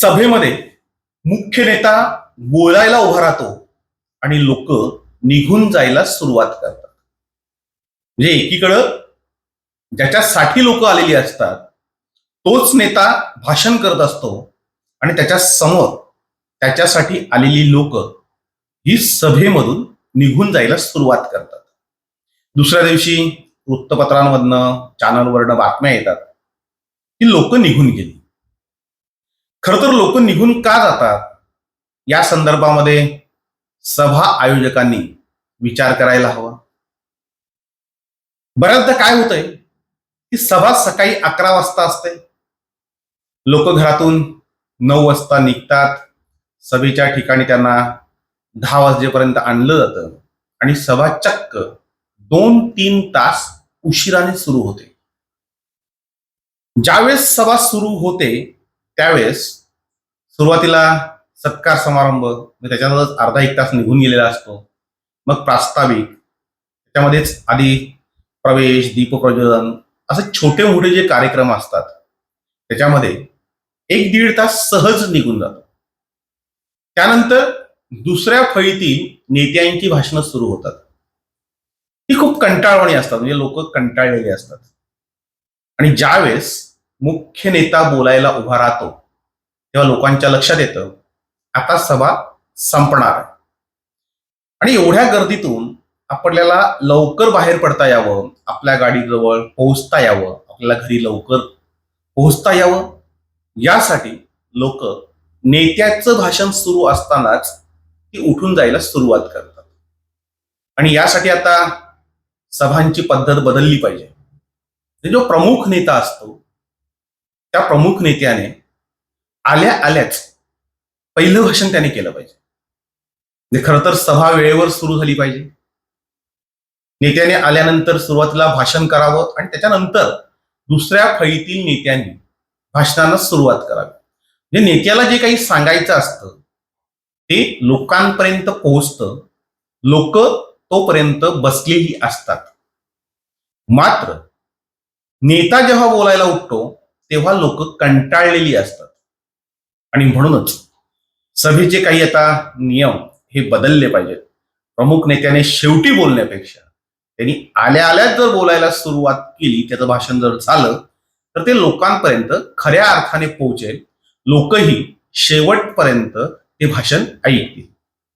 सभेमध्ये मुख्य नेता बोलायला उभा राहतो आणि लोक निघून जायला सुरुवात करतात. म्हणजे एकीकडं ज्याच्यासाठी लोक आलेली असतात तोच नेता भाषण करत असतो आणि त्याच्यासमोर त्याच्यासाठी आलेली लोक ही सभेमधून निघून जायला सुरुवात करतात. दुसऱ्या दिवशी वृत्तपत्रांमधनं चॅनलवरनं बातम्या येतात की लोक निघून गेली. खर तर लोक निघून का जातात? या संदर्भामध्ये सभा आयोजकांनी विचार करायला हवा. बऱ्याचदा काय होतंय? की सभा सकाळी अकरा वाजता असते. लोक घरातून नऊ वाजता निघतात. सभेच्या ठिकाणी त्यांना दहा वाजेपर्यंत आणलं जातं. आणि सभा चक्क दोन तीन तास उशिराने सुरू होते. ज्यावेळेस सभा सुरू होते त्यावेळेस सुरुवातीला सत्कार समारंभ म्हणजे त्याच्यानंतर अर्धा एक तास निघून गेलेला असतो. मग प्रास्ताविक त्याच्यामध्येच आधी प्रवेश दीपप्रज्वलन असे छोटे मोठे जे कार्यक्रम असतात त्याच्यामध्ये एक दीड तास सहज निघून जातो. त्यानंतर दुसऱ्या फळीतील नेत्यांची भाषणं सुरू होतात. ती खूप कंटाळवाणी असतात म्हणजे लोक कंटाळलेली असतात. आणि ज्यावेळेस मुख्य नेता बोलायला उभा राहतो तेव्हा लोकांच्या लक्षात येतं आता सभा संपणार आहे. आणि एवढ्या गर्दीतून आपल्याला लवकर बाहेर पडता यावं आपल्या गाडीजवळ पोहोचता यावं आपल्याला घरी लवकर पोहोचता यावं यासाठी लोक नेत्याचं भाषण सुरू असतानाच ती उठून जायला सुरुवात करतात. आणि यासाठी आता सभांची पद्धत बदलली पाहिजे. जो प्रमुख नेता असतो त्या प्रमुख नेत्याने आल्या आल्याच पहिलं भाषण त्याने केलं पाहिजे. म्हणजे खरं तर सभा वेळेवर सुरू झाली पाहिजे. नेत्याने आल्यानंतर सुरुवातीला भाषण करावं आणि त्याच्यानंतर दुसऱ्या फळीतील नेत्यांनी भाषणाला सुरुवात करावी. म्हणजे नेत्याला जे काही सांगायचं असतं ते लोकांपर्यंत पोहोचतं. लोक तोपर्यंत बसलेली असतात. मात्र नेता जेव्हा बोलायला उठतो तेव्हा लोक कंटाळलेली असतात. आणि म्हणूनच सभेचे काही आता नियम हे बदलले पाहिजेत. प्रमुख नेत्याने शेवटी बोलण्यापेक्षा त्यांनी आल्या आल्याच जर बोलायला सुरुवात केली त्याचं भाषण जर झालं तर ते लोकांपर्यंत खऱ्या अर्थाने पोहोचेल. लोकही शेवटपर्यंत ते भाषण ऐकतील.